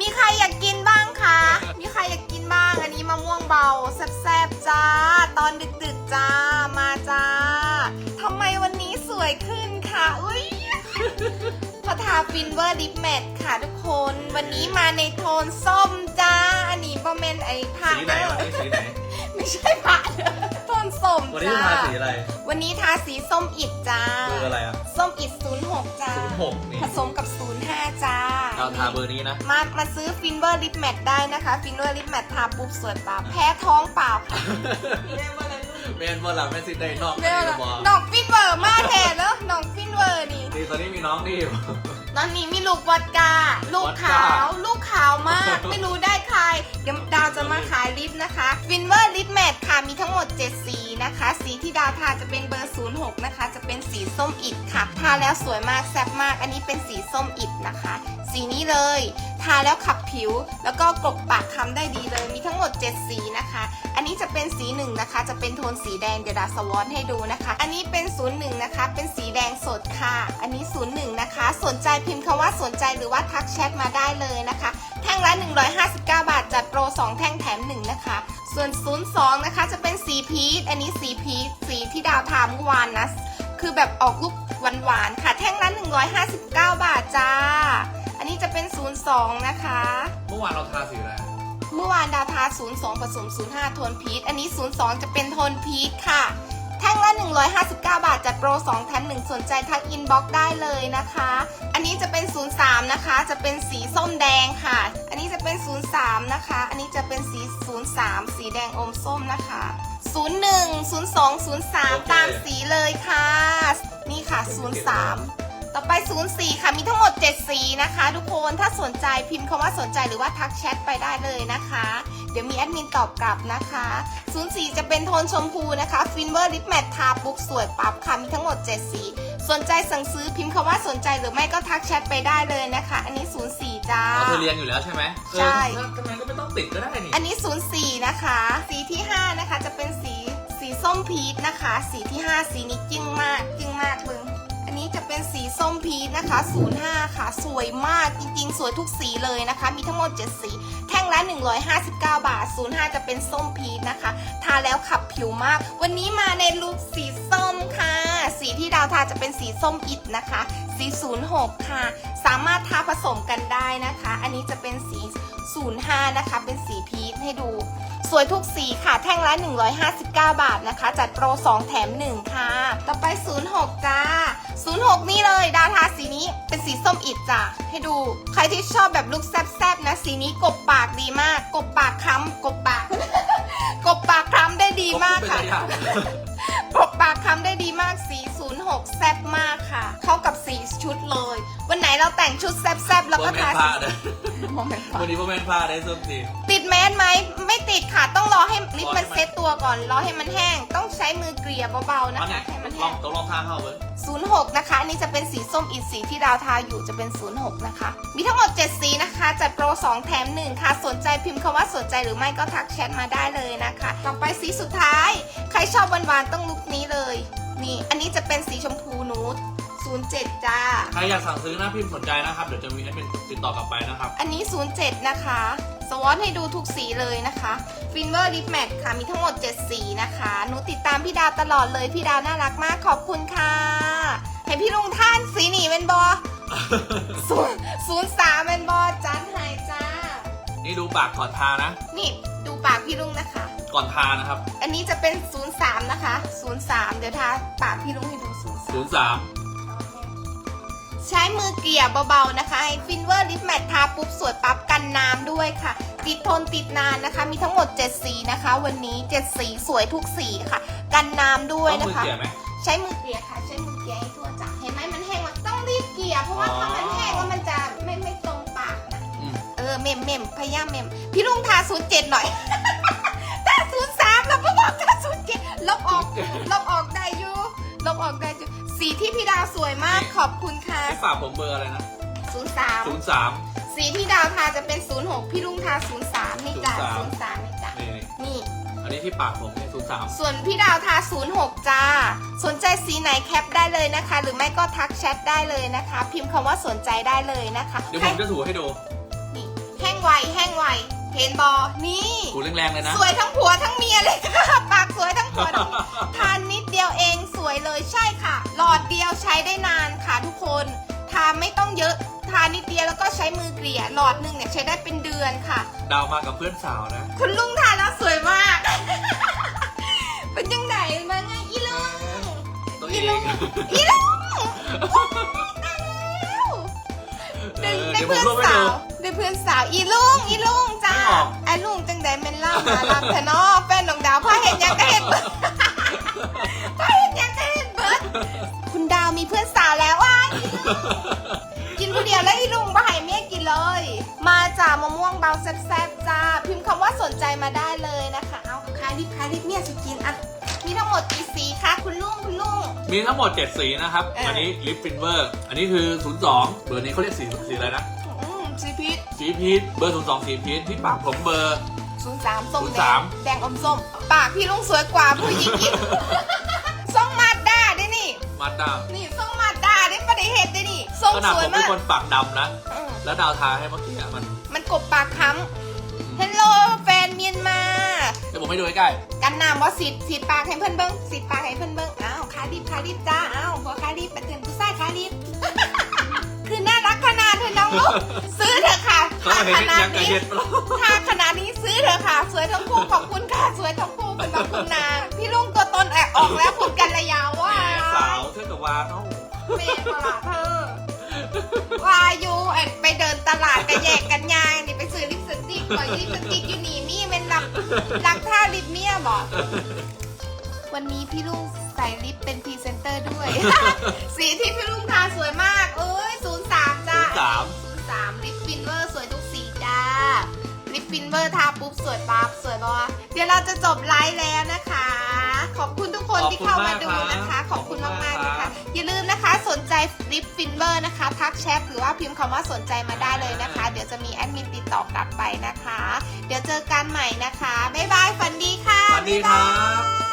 มีใครอยากกินบ้างคะ มีใครอยากกินบ้าง อันนี้มะม่วงเบาแซ่บๆจ้า ตอนดึกๆจ้า มาจ้า ทำไมวันนี้สวยขึ้นค่ะอุ้ยพอทาฟินเวอร์ลิปแมทค่ะทุกคน วันนี้มาในโทนส้มจ้า อันนี้บอมเมนไอผ้าสีไหนวันนี้สีไหน ไม่ใช่ผ้าเด้อโทนส้มวันนี้จ้า ทาสีอะไร วันนี้ทาสีส้มอิดจ้าเบอร์อะไรอะ ส้มอิด06จ้า ศูนย์หกนี่ผสมกับ 05 จ้า เราทาเบอร์นี้นะ มามาซื้อฟินเวอร์ลิปแมทได้นะคะฟินเวอร์ลิปแมททาปุ๊บสวยปาแพ้ท้องเปล่าค่ะเมนเบอร์หลังแม่ซิได้นอกเรียกนี่ว่าบอน้องฟินเวอร์มากแทนเนอะน้องฟินเวอร์นี่ดีตอนนี้มีน้องนี่อยู่ ตอนนี้มีลูกวอดกา ลูกขาว ลูกขาวมาก ไม่รู้ได้ใคร เดี๋ยวดาวจะมาขายลิปนะคะฟินเวอร์ลิปแมทค่ะ มีทั้งหมด 7 สีนะคะ สีที่ดาวทาจะเป็นเบอร์ 06 นะคะ จะเป็นสีส้มอิดค่ะ ทาแล้วสวยมากแซ่บมาก อันนี้เป็นสีส้มอิดนะคะ สีนี้เลย ทาแล้วขับผิว แล้วก็กลบปากคำได้ดีเลย มีทั้งหมด 7 สีนะคะ อันนี้จะเป็นสีหนึ่งนะคะ จะเป็นโทนสีแดงเดี๋ยวดาสวอนให้ดูนะคะ อันนี้เป็นศูนย์หนึ่งนะคะ เป็นสีแดงสดค่ะ อันนี้ศูนย์หนึ่งนะคะ สนใจพิมพ์คำว่าสนใจหรือว่าทักแชทมาได้เลยนะคะ แท่งละ 159 บาท จัดโปร 2 แท่งแถม 1 นะคะ ส่วน 02 นะคะ จะเป็นสีพีช อันนี้สีพีช สีที่ดาวทาเมื่อวานนะ คือแบบออกลูกหวานๆค่ะ แท่งละ 159 บาทจ้า นนี้จะเป็น 02 นะคะ เมื่อวานเราทาสีอะไรเมื่อวานดาวทา 02 ผสม 05 โทนพีชอันนี้ 02 จะเป็นโทนพีชค่ะ แท่งละ 159 บาท จัดโปร2แถม1สนใจทักอินบ็อกซ์ได้เลยนะคะ อันนี้จะเป็น 03 นะคะ จะเป็นสีส้มแดงค่ะ อันนี้จะเป็น 03 นะคะ อันนี้จะเป็นสี 03 สีแดงอมส้มนะคะ 01 02 03 ตามสีเลยค่ะ นี่ค่ะ 03 ต่อไป 04 ค่ะ มีทั้งหมด 7 สีนะคะ ทุกคน ถ้าสนใจพิมพ์คำว่าสนใจหรือว่าทักแชทไปได้เลยนะคะ เดี๋ยวมีแอดมินตอบกลับนะคะ 04 จะเป็นโทนชมพูนะคะฟินเวอร์ลิปแมททาปุ๊บสวยปับค่ะ มีทั้งหมด 7 สี สนใจสั่งซื้อพิมพ์คำว่าสนใจหรือไม่ก็ทักแชทไปได้เลยนะคะ อันนี้ 04 จ้าเราเธอเรียนอยู่แล้วใช่ไหมใช่เออทำไมก็ไม่ต้องติดก็ได้นี่อันนี้ 04 นะคะ สีที่ 5 นะคะ จะเป็นสีสีส้มพีชนะคะ สีที่ 5 สีนี้จึ้งมากจึ้งมากเบิงอั นี้จะเป็นสีส้มพีชนะคะ 05 ค่ะ สวยมากจริงๆ สวยทุกสีเลยนะคะ มีทั้งหมด 7 สี แท่งละ 159 บาท 05 จะเป็นส้มพีชนะคะ ทาแล้วขับผิวมาก วันนี้มาในลุคสีส้มค่ะ สีที่ดาวทาจะเป็นสีส้มอิดนะคะ สี 06 ค่ะ สามารถทาผสมกันได้นะคะ อันนี้จะเป็นสี 05 นะคะ เป็นสีพีชให้ดูสวยทุกสีค่ะ แท่งละ 159 บาทนะคะ จัดโปร 2 แถม 1 ค่ะ ต่อไป 06 จ้า 06 นี่เลยดาทาสีนี้เป็นสีส้มอิดจ้ะให้ดูใครที่ชอบแบบลุคแซบๆนะ สีนี้กบปากดีมาก กบปากค้ำกบปาก กบปากค้ำได้ดีมากค่ะเป็นตัวอย่างปกปากคำได้ดีมากสี 06 แซ่บมากค่ะ เข้ากับสีชุดเลยวันไหน เราแต่งชุดแซ่บๆแล้วโมก็เมนทาต์สีพาเด้อโมเมนต์วันนี้โมเมนต์พาได้ส้มสีติดแมสไหมไม่ติดค่ะต้องรอให้ลิปรอให้มันมันเซ็ตตัวก่อนรอให้มันแห้ง ต้องใช้มือเกลี่ยเบาๆนะอันไหนคะให้มันลอแห้งงตกลองทาเข้าเบิ้ง06นะคะอันนี้จะเป็นสีส้มอีกสีที่ดาวทาอยู่จะเป็น06นะคะ มีทั้งหมด 7 สีนะคะจัดโปร 2 แถม 1 ค่ะ สนใจพิมพ์คำว่าสนใจหรือไม่ก็ทักแชทมาได้เลยนะคะ ต่อไปสีสุดท้าย ใครชอบหวานๆต้องลุคนี้เลย นี่อันนี้จะเป็นสีชมพูนูด 07 จ้า ใครอยากสั่งซื้อนะพิมพ์สนใจนะครับ เดี๋ยวจะมีแอดมินติดต่อกลับไปนะครับ อันนี้ 07 นะคะ สวอตให้ดูทุกสีเลยนะคะฟินเวอร์ลิปแมทค่ะ มีทั้งหมด 7 สีนะคะ หนูติดตามพี่ดาวตลอดเลย พี่ดาวน่ารักมากขอบคุณค่ะ เห็นพี่ลุงท่านสีหนีเป็นบอศูนย์ศูนย์สามเป็นบอจันหายจ้า นี่ดูปากก่อนทานะ นี่ดูปากพี่ลุงนะคะ ก่อนทานะครับ อันนี้จะเป็น 03 นะคะ 03 เดี๋ยวทาปากพี่ลุงให้ดู03 03 ใช้มือเกลี่ยเบาๆนะคะให้ฟินเวอร์ลิปแมททาปุ๊บสวยปั๊บกันน้ำด้วยค่ะ ติดทนติดนานนะคะ มีทั้งหมด 7 สีนะคะ วันนี้ 7 สีสวยทุกสีค่ะ กันน้ำด้วยต้องนะมือคะ เกลี่ยไหม ใช้มือเกลี่ยค่ะ ใช้มือเกลี่ยให้ทั่วจ้ะเห็นไหมมันแห้งแล้วต้องรีบเกลี่ยเพราะว่าอ๋อถ้ามันแห้งแล้วมันจะไม่ไม่ตรงปากนะอืม เออเมมเมมพยายามเมมพี่ลุงทาศูนย์เจ็ดหน่อย สีที่พี่ดาวสวยมากขอบคุณค่ะที่ฝากผมเบอร์อะไรนะศูนย์สาม03สีที่ดาวทาจะเป็นศูนย์หกพี่ลุงทาศูนย์สามนี่จ้ะศูนย์03สามนี่จ้ะนี่นี่ อันนี้ที่ปากผมนี่03ส่วนพี่ดาวทา06จ้า สนใจสีไหนแคปได้เลยนะคะ หรือไม่ก็ทักแชทได้เลยนะคะ พิมพ์คำว่าสนใจได้เลยนะคะ เดี๋ยวใคผรมจะถูให้ดู นี่ห้งไวแห้งไวเห็นบอนี่กูแรงๆเลยนะ สวยทั้งผัวทั้งเมียเลยค่ะ ปากสวยทั้งผัวทั้ง ได้นานค่ะทุกคน ทาไม่ต้องเยอะ ทานิดเดียวแล้วก็ใช้มือเกลี่ย หลอดหนึ่งเนี่ยใช้ได้เป็นเดือนค่ะ ดาวมากับเพื่อนสาวนะ คุณลุงทานแล้วสวยมาก เป็นยังไงมาไงอีลุงตัวอีเอลุงงอีลุงโอ๊ยตายแล้วเอได้อได้เดี๋ยวผมเพื่อนรูปให้สาดู วได้เพื่อนสาวอีลุงอีลุงจ้าไม่ออก ไอ้ลุงจังใดเมนล่ามาลักเถอะเนาะแฟนน้องดาวพาเห็นยังก็เห็น อะกินผู้เดียวแล้วอีลุงมาให้เมียกินเลย มาจากมะม่วงเบาแซ่บๆจ้า พิมพ์คำว่าสนใจมาได้เลยนะคะ เอาคาลิปคาลิปเมียจะกินอะ มีทั้งหมดกี่สีคะคุณลุงคุณลุง มีทั้งหมด 7 สีนะครับ เอออั อันนี้ลิปฟินเวอร์ อันนี้คือ 02 เบอร์นี้เขาเรียกสีสีอะไรนะ อืมสีพีชสีพีชเบอร์ 02 สีพีชที่ปากผมเบอร์ ศูนย์สามส้มแดง03 แดงอมส้ม ปากพี่ลุงสวยกว่าผู้หญิงอีก ส้มมาด้าได้นี่ มาดามนี่ส้ม มาด้าได้ประเดเห็ดได้นี่ส้มขนาดสวผยมเป็นมากคนปากดำนะอืมแล้วดาวทาให้เมื่อกี้อะมันมันกบปากค้ำฮัลโหลแฟนเมียนมา เดี๋ยวผมให้ดูใกล้กันน้ำว่าสีดสีดปากให้เพื่อนเบิ้งสีดปากให้เพื่อนเบิ้งอ้าวคาดิบคาดิบจ้าอ้าวพอคาดิบเป็นเตือนผู้ชายคาดิบ คือน่ารักขนาดเธอน้องลูกซื้อเถอะค่ะๆเขาเห็นขนาดยังกระนี้เห็ดปะถ้าขนาดนี้ซื้อเถอะค่ะ สวยทั้งคู่ขอบคุณค่ะสวยทั้งคู่เป็นแบบคุณนางพี่ลุงตัวตนแอบออกแล้วคุณกันระยาว่าแม่สา วเธอกับวาเนาะเมย์ตลาดเธอวาอยูแอบไปเดินตลาดกันแยกกันยางนี่ไปซื้อลิปสติกก่อนลิปสติกอยู่นี่มีเป็นหลักหลักท่าลิปเมียบอกวันนี้พี่ลุงใส่ลิปเป็นพรีเซนเตอร์ด้วย สีที่พี่ลุงทาสวยมาก เอ้ยศูนย์สามจ้า03ศูนย์สามลิปฟินเวอร์สวยทุกสีจ้าลิปฟินเวอร์ทาปุ๊บสวยปั๊บสวยบอเดี๋ยวเราจะจบไลฟ์แล้วนะคะ ขอบคุณทุกคนที่เข้ามาดูนะคะ สนใจลิปฟินเวอร์นะคะ ทักแชทหรือว่าพิมพ์คำว่าสนใจมาได้เลยนะคะ เดี๋ยวจะมีแอดมินติดต่อกลับไปนะคะ เดี๋ยวเจอกันใหม่นะคะ บ๊ายบาย ฝันดีค่ะ สวัสดีครับ